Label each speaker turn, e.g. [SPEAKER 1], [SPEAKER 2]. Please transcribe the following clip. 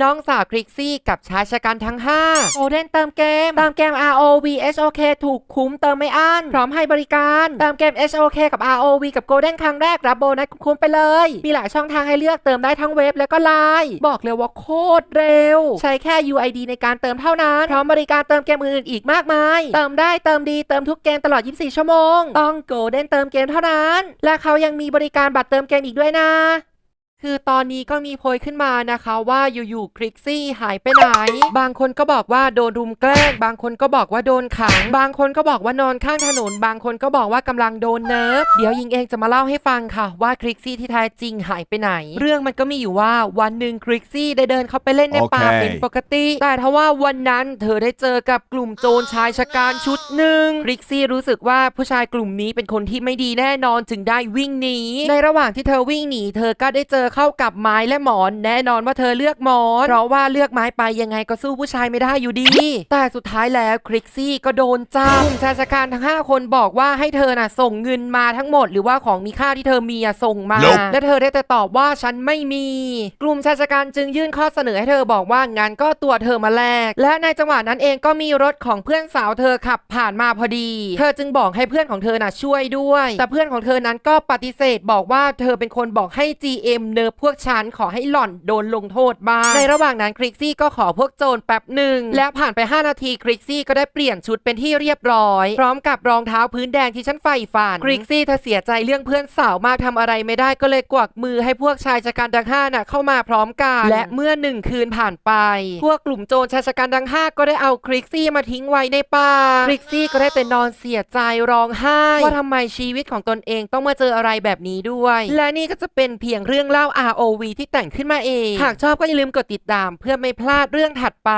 [SPEAKER 1] น้องสาวคริกซี่กับชายชะกันทั้ง 5 โอเดนเติมเกม เติมเกม ROV HOK ถูกคุ้มเติมไม่อั้นพร้อมให้บริการ เติมเกม HOK กับ ROV กับ Golden ครั้งแรก รับโบนัสคุ้มๆไปเลย มีหลายช่องทางให้เลือกเติมได้ทั้งเว็บและก็ไลน์บอกเลยว่าโคตรเร็ว ใช้แค่ UID ในการเติมเท่านั้น พร้อมบริการเติมเกมอื่นๆอีกมากมาย เติมได้เติมดีเติมทุกเกมตลอด 24 ชั่วโมง ต้อง Golden เติมเกมเท่านั้น และเขายังมีบริการบัตรเติมเกมอีกด้วยนะ คือตอนนี้ก็มีโพยขึ้นมานะคะว่าอยู่ๆคริกซี่หายไปไหน บางคนก็บอกว่าโดนรุมแกล้ง บางคนก็บอกว่าโดนขัง บางคนก็บอกว่านอนข้างถนน บางคนก็บอกว่ากำลังโดนเนิร์ฟเดี๋ยวยิงเองจะมาเล่าให้ฟังค่ะ ว่าคริกซี่ที่แท้จริงหายไปไหน เรื่องมันก็มีอยู่ว่าวันหนึ่งคริกซี่ได้เดินเข้าไปเล่นในป่า
[SPEAKER 2] โอเค
[SPEAKER 1] เป็นปกติ แต่ทว่าวันนั้นเธอได้เจอกับกลุ่มโจรชายชะกันชุดหนึ่งคริกซี่รู้สึกว่าผู้ชายกลุ่มนี้เป็นคนที่ไม่ดีแน่นอนจึงได้วิ่งหนีในระหว่างที่เธอวิ่งหนีเธอก็ได้เจอเข้ากับไม้และหมอน แน่นอนว่าเธอเลือกหมอน เพราะว่าเลือกไม้ไปยังไงก็สู้ผู้ชายไม่ได้อยู่ดี แต่สุดท้ายแล้วคริกซี่ก็โดนจับกลุ่มชายชะกันทั้ง 5 คนบอกว่าให้เธอน่ะส่งเงินมาทั้งหมด หรือว่าของมีค่าที่เธอมีอะส่งมา
[SPEAKER 2] Nope
[SPEAKER 1] และเธอได้แต่ตอบว่าฉันไม่มี กลุ่มชายชะกันจึงยื่นข้อเสนอให้เธอบอกว่างั้นก็ตัวเธอมาแลกและในจังหวะนั้นเองก็มีรถของเพื่อนสาวเธอขับผ่านมาพอดี เธอจึงบอกให้เพื่อนของเธอน่ะช่วยด้วย แต่เพื่อนของเธอนั้นก็ปฏิเสธบอกว่าเธอเป็นคนบอกให้ GM เนิร์พวกฉันขอให้หล่อนโดนลงโทษบ้าง ในระหว่างนั้นคริกซี่ก็ขอพวกโจรแป๊บหนึ่ง แล้วผ่านไป 5 นาทีคริกซี่ก็ได้เปลี่ยนชุดเป็นที่เรียบร้อย พร้อมกับรองเท้าพื้นแดงที่ฉันใฝ่ฝันคริกซี่เธอเสียใจเรื่องเพื่อนสาวมากทำอะไรไม่ได้ก็เลยกวักมือให้พวกชายชะกันดังห้าน่ะเข้ามาพร้อมกันและเมื่อหนึ่งคืนผ่านไป พวกกลุ่มโจรชายชะกันดังห้าก็ได้เอาคริกซี่มาทิ้งไว้ในป่าคริกซี่ก็ได้แต่นอนเสียใจร้องไห้ว่าทำไมชีวิตของตนเองต้องมาเจออะไรแบบนี้ด้วย และนี่ก็จะเป็นเพียงเรื่องเล่า ROV ที่แต่งขึ้นมาเอง หากชอบก็อย่าลืมกดติดตาม เพื่อไม่พลาดเรื่องถัดไป